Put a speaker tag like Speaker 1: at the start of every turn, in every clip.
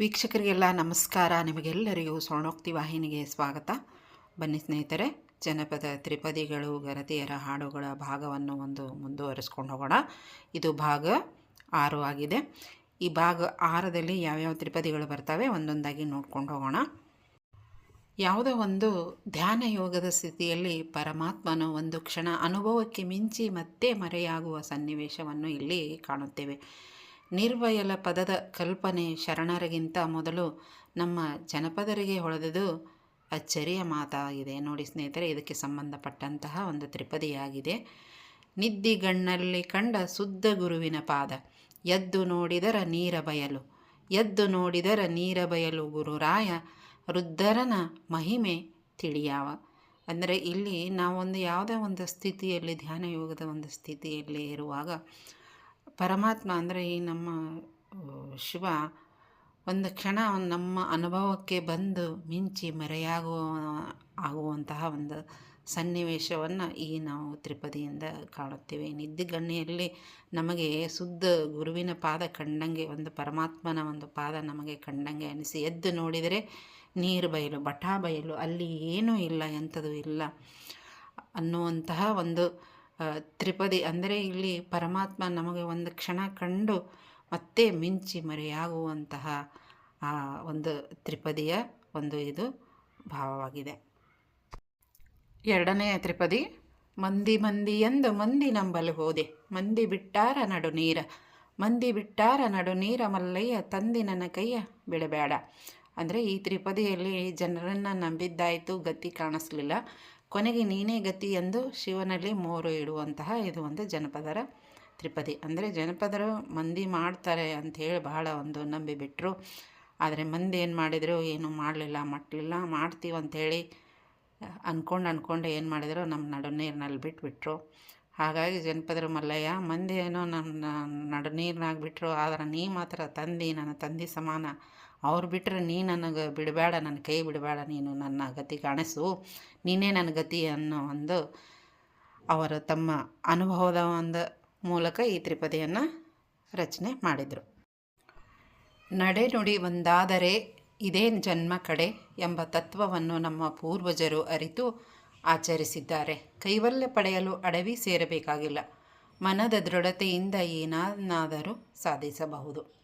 Speaker 1: ವೀಕ್ಷಕರಿಗೆಲ್ಲ ನಮಸ್ಕಾರ. ನಿಮಗೆಲ್ಲರಿಗೂ ಸ್ವರ್ಣೋಕ್ತಿ ವಾಹಿನಿಗೆ ಸ್ವಾಗತ. ಬನ್ನಿ ಸ್ನೇಹಿತರೆ, ಜನಪದ ತ್ರಿಪದಿಗಳು, ಗರತಿಯರ ಹಾಡುಗಳ ಭಾಗವನ್ನು ಒಂದು ಮುಂದುವರಿಸ್ಕೊಂಡು ಹೋಗೋಣ. ಇದು ಭಾಗ ಆರು ಆಗಿದೆ. ಈ ಭಾಗ ಆರದಲ್ಲಿ ಯಾವ್ಯಾವ ತ್ರಿಪದಿಗಳು ಬರ್ತವೆ ಒಂದೊಂದಾಗಿ ನೋಡ್ಕೊಂಡು ಹೋಗೋಣ. ಯಾವುದೋ ಒಂದು ಧ್ಯಾನ ಯೋಗದ ಸ್ಥಿತಿಯಲ್ಲಿ ಪರಮಾತ್ಮನು ಒಂದು ಕ್ಷಣ ಅನುಭವಕ್ಕೆ ಮಿಂಚಿ ಮತ್ತೆ ಮರೆಯಾಗುವ ಸನ್ನಿವೇಶವನ್ನು ಇಲ್ಲಿ ಕಾಣುತ್ತೇವೆ. ನಿರ್ವಯಲ ಪದದ ಕಲ್ಪನೆ ಶರಣರಿಗಿಂತ ಮೊದಲು ನಮ್ಮ ಜನಪದರಿಗೆ ಹೊಳೆದುದು ಅಚ್ಚರಿಯ ಮಾತಾಗಿದೆ. ನೋಡಿ ಸ್ನೇಹಿತರೆ, ಇದಕ್ಕೆ ಸಂಬಂಧಪಟ್ಟಂತಹ ಒಂದು ತ್ರಿಪದಿಯಾಗಿದೆ. ನಿದ್ದಿಗಣ್ಣಲ್ಲಿ ಕಂಡ ಶುದ್ಧ ಗುರುವಿನ ಪಾದ, ಎದ್ದು ನೋಡಿದರ ನೀರ ಬಯಲು, ಎದ್ದು ನೋಡಿದರ ನೀರ ಬಯಲು ಗುರುರಾಯ, ವೃದ್ಧರನ ಮಹಿಮೆ ತಿಳಿಯಾವ. ಅಂದರೆ ಇಲ್ಲಿ ನಾವೊಂದು ಯಾವುದೇ ಒಂದು ಸ್ಥಿತಿಯಲ್ಲಿ, ಧ್ಯಾನ ಯೋಗದ ಒಂದು ಸ್ಥಿತಿಯಲ್ಲಿ ಇರುವಾಗ ಪರಮಾತ್ಮ ಅಂದರೆ ಈ ನಮ್ಮ ಶಿವ, ಒಂದು ಕ್ಷಣ ನಮ್ಮ ಅನುಭವಕ್ಕೆ ಬಂದು ಮಿಂಚಿ ಮರೆಯಾಗುವ, ಆಗುವಂತಹ ಒಂದು ಸನ್ನಿವೇಶವನ್ನು ಈ ನಾವು ತ್ರಿಪದಿಯಿಂದ ಕಾಣುತ್ತೇವೆ. ನಿದ್ದಿಗಣ್ಣಿಯಲ್ಲಿ ನಮಗೆ ಶುದ್ಧ ಗುರುವಿನ ಪಾದ ಕಂಡಂಗೆ, ಒಂದು ಪರಮಾತ್ಮನ ಒಂದು ಪಾದ ನಮಗೆ ಕಂಡಂಗೆ ಅನಿಸಿ ಎದ್ದು ನೋಡಿದರೆ ನೀರು ಬಯಲು ಬಟಾ ಬಯಲು, ಅಲ್ಲಿ ಏನೂ ಇಲ್ಲ, ಎಂಥದೂ ಇಲ್ಲ ಅನ್ನುವಂತಹ ಒಂದು ತ್ರಿಪದಿ ಅಂದರೆ ಇಲ್ಲಿ ಪರಮಾತ್ಮ ನಮಗೆ ಒಂದು ಕ್ಷಣ ಕಂಡು ಮತ್ತೆ ಮಿಂಚಿ ಮರೆಯಾಗುವಂತಹ, ಆ, ಒಂದು ತ್ರಿಪದಿಯ ಒಂದು ಇದು ಭಾವವಾಗಿದೆ. ಎರಡನೆಯ ತ್ರಿಪದಿ, ಮಂದಿ ಮಂದಿ ಎಂದು ಮಂದಿ ನಂಬಲು ಹೋದೆ. ಮಂದಿ ಬಿಟ್ಟಾರ ನಡು ನೀರ. ಮಂದಿ ಬಿಟ್ಟಾರ ನಡು ನೀರ ಮಲ್ಲಯ್ಯ, ತಂದಿ ನನ್ನ ಕೈಯ ಬಿಡಬೇಡ. ಅಂದರೆ ಈ ತ್ರಿಪದಿಯಲ್ಲಿ ಜನರನ್ನು ನಂಬಿದ್ದಾಯಿತು, ಗತಿ ಕಾಣಿಸ್ಲಿಲ್ಲ. ಕೊನೆಗೆ ನೀನೇ ಗತಿ ಎಂದು ಶಿವನಲ್ಲಿ ಮೋರು ಇಡುವಂತಹ ಇದು ಒಂದು ಜನಪದರ ತ್ರಿಪದಿ. ಅಂದರೆ ಜನಪದರು ಮಂದಿ ಮಾಡ್ತಾರೆ ಅಂಥೇಳಿ ಬಹಳ ಒಂದು ನಂಬಿಬಿಟ್ರು ಆದರೆ ಮಂದಿ ಏನು ಮಾಡಿದರು? ಏನು ಮಾಡಲಿಲ್ಲ ಮಟ್ಟಲಿಲ್ಲ ಮಾಡ್ತೀವಿ ಅಂಥೇಳಿ ಅಂದ್ಕೊಂಡು ಅಂದ್ಕೊಂಡು ಏನು ಮಾಡಿದರು? ನಮ್ಮ ನಡು ನೀರಿನಲ್ಲಿ ಬಿಟ್ಬಿಟ್ರು. ಹಾಗಾಗಿ ಜನಪದರು ಮಲ್ಲಯ್ಯ, ಮಂದಿ ಏನೋ ನನ್ನ ನಡು ನೀರಿನಾಗ ಬಿಟ್ಟರು ಆದ್ರೆ ನೀ ಮಾತ್ರ ತಂದಿ, ನನ್ನ ತಂದೆ ಸಮಾನ ಅವ್ರು ಬಿಟ್ಟರೆ ನೀ ನನಗೆ ಬಿಡಬೇಡ, ನನ್ನ ಕೈ ಬಿಡಬೇಡ, ನೀನು ನನ್ನ ಗತಿ ಕಾಣಿಸು. ನೀನೇ ನನ್ನ ಗತಿ ಅನ್ನೋ ಒಂದು ಅವರು ತಮ್ಮ ಅನುಭವದ ಒಂದು ಮೂಲಕ ಈ ತ್ರಿಪದಿಯನ್ನು ರಚನೆ ಮಾಡಿದರು. ನಡೆ ನುಡಿ ಒಂದಾದರೆ ಇದೇ ಜನ್ಮ ಕಡೆ ಎಂಬ ತತ್ವವನ್ನು ನಮ್ಮ ಪೂರ್ವಜರು ಅರಿತು ಆಚರಿಸಿದ್ದಾರೆ. ಕೈವಲ್ಯ ಪಡೆಯಲು ಅಡವಿ ಸೇರಬೇಕಾಗಿಲ್ಲ. ಮನದ ದೃಢತೆಯಿಂದ ಏನನ್ನಾದರೂ ಸಾಧಿಸಬಹುದು.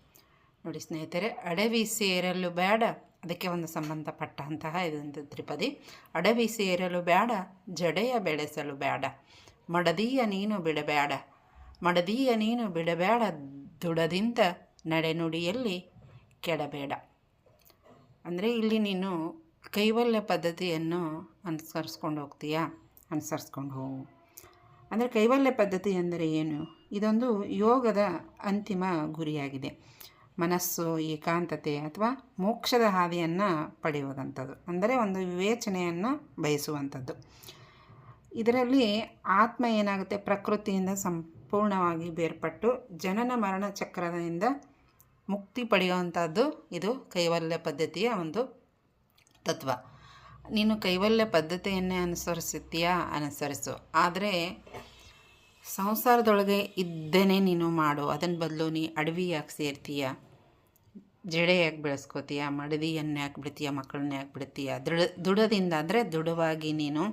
Speaker 1: ನೋಡಿ ಸ್ನೇಹಿತರೆ ಅಡವಿ ಸೇರಲು ಬೇಡ. ಅದಕ್ಕೆ ಒಂದು ಸಂಬಂಧಪಟ್ಟಂತಹ ಇದೊಂದು ತ್ರಿಪದಿ. ಅಡವಿ ಸೇರಲು ಬೇಡ, ಜಡೆಯ ಬೆಳೆಸಲು ಬೇಡ. ಮಡದೀಯ ನೀನು ಬಿಡಬೇಡ. ಮಡದೀಯ ನೀನು ಬಿಡಬೇಡ, ದುಡದಿಂದ ನಡೆನುಡಿಯಲ್ಲಿ ಕೆಡಬೇಡ. ಅಂದರೆ ಇಲ್ಲಿ ನೀನು ಕೈವಲ್ಯ ಪದ್ಧತಿಯನ್ನು ಅನುಸರಿಸ್ಕೊಂಡು ಹೋಗ್ತೀಯಾ? ಅನುಸರಿಸ್ಕೊಂಡು ಹೋಗು. ಅಂದರೆ ಕೈವಲ್ಯ ಪದ್ಧತಿ ಅಂದರೆ ಏನು? ಇದೊಂದು ಯೋಗದ ಅಂತಿಮ ಗುರಿಯಾಗಿದೆ. ಮನಸ್ಸು ಏಕಾಂತತೆ ಅಥವಾ ಮೋಕ್ಷದ ಹಾದಿಯನ್ನು ಪಡೆಯುವಂಥದ್ದು. ಅಂದರೆ ಒಂದು ವಿವೇಚನೆಯನ್ನು ಬಯಸುವಂಥದ್ದು. ಇದರಲ್ಲಿ ಆತ್ಮ ಏನಾಗುತ್ತೆ? ಪ್ರಕೃತಿಯಿಂದ ಸಂಪೂರ್ಣವಾಗಿ ಬೇರ್ಪಟ್ಟು ಜನನ ಮರಣ ಚಕ್ರದಿಂದ ಮುಕ್ತಿ ಪಡೆಯುವಂಥದ್ದು ಇದು ಕೈವಲ್ಯ ಪದ್ಧತಿಯ ಒಂದು ತತ್ವ. ನೀನು ಕೈವಲ್ಯ ಪದ್ಧತಿಯನ್ನೇ ಅನುಸರಿಸುತ್ತೀಯಾ? ಅನುಸರಿಸು. ಆದರೆ ಸಂಸಾರದೊಳಗೆ ಇದ್ದೇನೆ ನೀನು ಮಾಡು. ಅದನ್ನ ಬದಲು ನೀ ಅಡವಿ ಸೇರ್ತೀಯಾ ಸೇರ್ತೀಯ? ಜಡೆ ಯಾಕೆ ಬೆಳೆಸ್ಕೋತೀಯ, ಮಡದಿಯನ್ನು ಯಾಕೆ ಬಿಡ್ತೀಯ ಮಕ್ಕಳನ್ನ ಯಾಕೆ ಬಿಡ್ತೀಯ ದೃಢ, ದೃಢದಿಂದ ಅಂದರೆ ದೃಢವಾಗಿ ನೀನು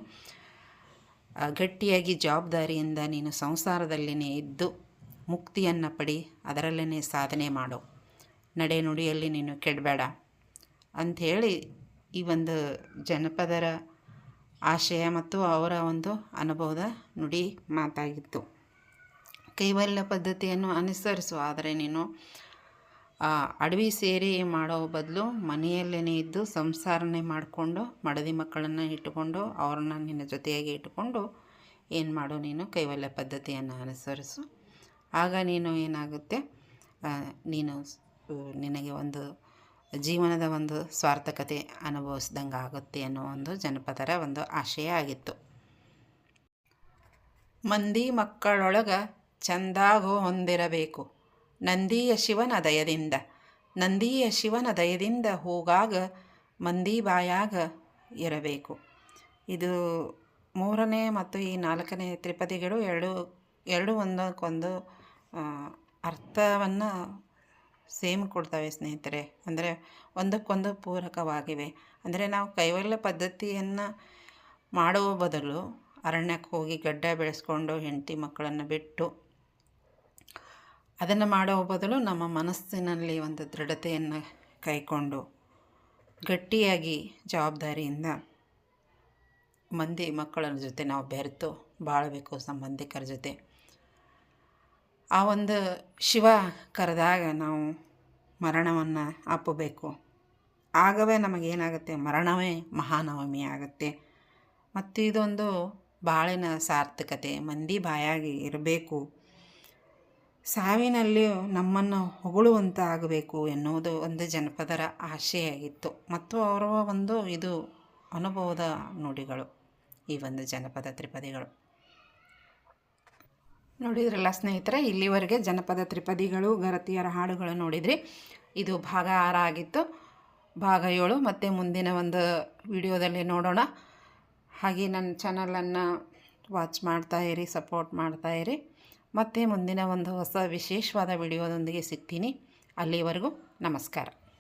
Speaker 1: ಗಟ್ಟಿಯಾಗಿ ಜವಾಬ್ದಾರಿಯಿಂದ ನೀನು ಸಂಸಾರದಲ್ಲಿನೇ ಇದ್ದು ಮುಕ್ತಿಯನ್ನು ಪಡಿ ಅದರಲ್ಲೇ ಸಾಧನೆ ಮಾಡು. ನಡೆ ನುಡಿಯಲ್ಲಿ ನೀನು ಕೆಡಬೇಡ. ಅಂಥೇಳಿ ಈ ಒಂದು ಜನಪದರ ಆಶಯ ಮತ್ತು ಅವರ ಒಂದು ಅನುಭವದ ನುಡಿ ಮಾತಾಗಿತ್ತು. ಕೈವಲ್ಯ ಪದ್ಧತಿಯನ್ನು ಅನುಸರಿಸು, ಆದರೆ ನೀನು ಅಡವಿ ಸೇರಿ ಮಾಡೋ ಬದಲು ಮನೆಯಲ್ಲೇ ಇದ್ದು ಸಂಸಾರನೇ ಮಾಡಿಕೊಂಡು ಮಡದಿ ಮಕ್ಕಳನ್ನು ಇಟ್ಟುಕೊಂಡು ಅವ್ರನ್ನ ನಿನ್ನ ಜೊತೆಯಾಗಿ ಇಟ್ಟುಕೊಂಡು ಏನು ಮಾಡು ನೀನು ಕೈವಲ್ಯ ಪದ್ಧತಿಯನ್ನು ಅನುಸರಿಸು. ಆಗ ನೀನು ಏನಾಗುತ್ತೆ? ನೀನು ನಿನಗೆ ಒಂದು ಜೀವನದ ಒಂದು ಸ್ವಾರ್ಥಕತೆ ಅನುಭವಿಸ್ದಂಗೆ ಆಗುತ್ತೆ ಅನ್ನೋ ಒಂದು ಜನಪದರ ಒಂದು ಆಶಯ ಆಗಿತ್ತು. ಮಂದಿ ಮಕ್ಕಳೊಳಗೆ ಚಂದಾಗೋ ಹೊಂದಿರಬೇಕು. ನಂದಿಯ ಶಿವನ ದಯದಿಂದ, ನಂದಿಯ ಶಿವನ ದಯದಿಂದ ಹೋಗಾಗ ಮಂದಿ ಬಾಯಾಗ ಇರಬೇಕು ಇದು ಮೂರನೇ ಮತ್ತು ಈ ನಾಲ್ಕನೇ ತ್ರಿಪದಿಗಳು ಎರಡು ಎರಡು ಒಂದಕ್ಕೊಂದು ಅರ್ಥವನ್ನು ಸೇಮ್ ಕೊಡ್ತವೆ ಸ್ನೇಹಿತರೆ. ಅಂದರೆ ಒಂದಕ್ಕೊಂದು ಪೂರಕವಾಗಿವೆ. ಅಂದರೆ ನಾವು ಕೈವಲ್ಯ ಪದ್ಧತಿಯನ್ನು ಮಾಡುವ ಬದಲು ಅರಣ್ಯಕ್ಕೆ ಹೋಗಿ ಗಡ್ಡ ಬೆಳೆಸ್ಕೊಂಡು ಹೆಂಡತಿ ಮಕ್ಕಳನ್ನು ಬಿಟ್ಟು ಅದನ್ನು ಮಾಡೋ ಬದಲು ನಮ್ಮ ಮನಸ್ಸಿನಲ್ಲಿ ಒಂದು ದೃಢತೆಯನ್ನು ಕೈಕೊಂಡು ಗಟ್ಟಿಯಾಗಿ ಜವಾಬ್ದಾರಿಯಿಂದ ಮಂದಿ ಮಕ್ಕಳ ಜೊತೆ ನಾವು ಬೆರೆತು ಬಾಳಬೇಕು ಸಂಬಂಧಿಕರ ಜೊತೆ. ಆ ಒಂದು ಶಿವ ಕರೆದಾಗ ನಾವು ಮರಣವನ್ನು ಅಪ್ಪಬೇಕು. ಆಗವೇ ನಮಗೇನಾಗುತ್ತೆ? ಮರಣವೇ ಮಹಾನವಮಿ ಆಗುತ್ತೆ. ಮತ್ತು ಇದೊಂದು ಬಾಳಿನ ಸಾರ್ಥಕತೆ, ಮಂದಿ ಬಾಯಾಗಿ ಇರಬೇಕು. ಸಾವಿನಲ್ಲಿಯೂ ನಮ್ಮನ್ನು ಹೊಗಳುವಂತ ಆಗಬೇಕು ಎನ್ನುವುದು ಒಂದು ಜನಪದರ ಆಶೆಯಾಗಿತ್ತು. ಮತ್ತು ಅವರ ಒಂದು ಇದು ಅನುಭವದ ನುಡಿಗಳು, ಈ ಒಂದು ಜನಪದ ತ್ರಿಪದಿಗಳು. ನೋಡಿದ್ರಲ್ಲ ಸ್ನೇಹಿತರೆ, ಇಲ್ಲಿವರೆಗೆ ಜನಪದ ತ್ರಿಪದಿಗಳು, ಗರತಿಯರ ಹಾಡುಗಳು ನೋಡಿದ್ರಿ. ಇದು ಭಾಗ ಆರ ಆಗಿತ್ತು. ಭಾಗ ಏಳು, ಮತ್ತು ಮುಂದಿನ ಒಂದು ವಿಡಿಯೋದಲ್ಲಿ ನೋಡೋಣ. ಹಾಗೆ ನನ್ನ ಚಾನಲನ್ನು ವಾಚ್ ಮಾಡ್ತಾ ಇರಿ ಸಪೋರ್ಟ್ ಮಾಡ್ತಾ ಇರಿ. ಮತ್ತು ಮುಂದಿನ ಒಂದು ಹೊಸ ವಿಶೇಷವಾದ ವಿಡಿಯೋದೊಂದಿಗೆ ಸಿಗ್ತೀನಿ. ಅಲ್ಲಿವರೆಗೂ ನಮಸ್ಕಾರ.